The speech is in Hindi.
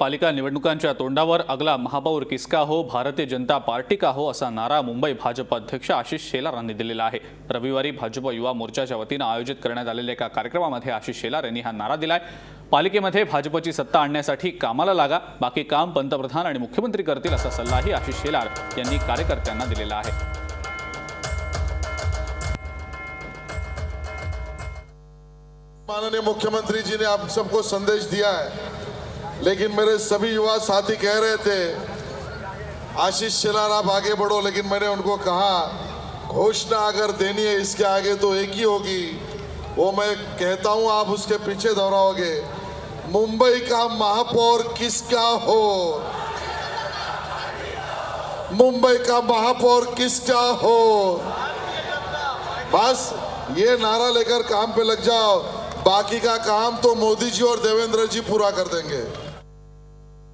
पालिका निवडणुकांच्या तोंडावर अगला महापौर किसका हो भारतीय जनता पार्टी का हो असा नारा मुंबई भाजप अध्यक्ष आशिष शेलार यांनी दिलेला आहे. रविवारी भाजप युवा मोर्चाच्या वतीनं आयोजित करण्यात आलेल्या एका कार्यक्रमामध्ये आशिष शेलार यांनी हा नारा दिलाय. पालिकेमध्ये भाजपची सत्ता आणण्यासाठी कामाला लागा बाकी काम पंतप्रधान आणि मुख्यमंत्री करतील असा सल्लाही आशिष शेलार यांनी कार्यकर्त्यांना दिलेला आहे. माननीय मुख्यमंत्री जी ने आप सबको संदेश दिया है लेकिन मेरे सभी युवा साथी कह रहे थे, आशीष शेलार, आप आगे बढ़ो। लेकिन मैंने उनको कहा, घोषणा अगर देनी है इसके आगे तो एक ही होगी। वो मैं कहता हूँ, आप उसके पीछे दोहराओगे। मुंबई का महापौर किसका हो? मुंबई का महापौर किसका हो? बस ये नारा लेकर काम पे लग जाओ। बाकी का काम तो मोदी जी और देवेंद्र जी पूरा कर देंगे।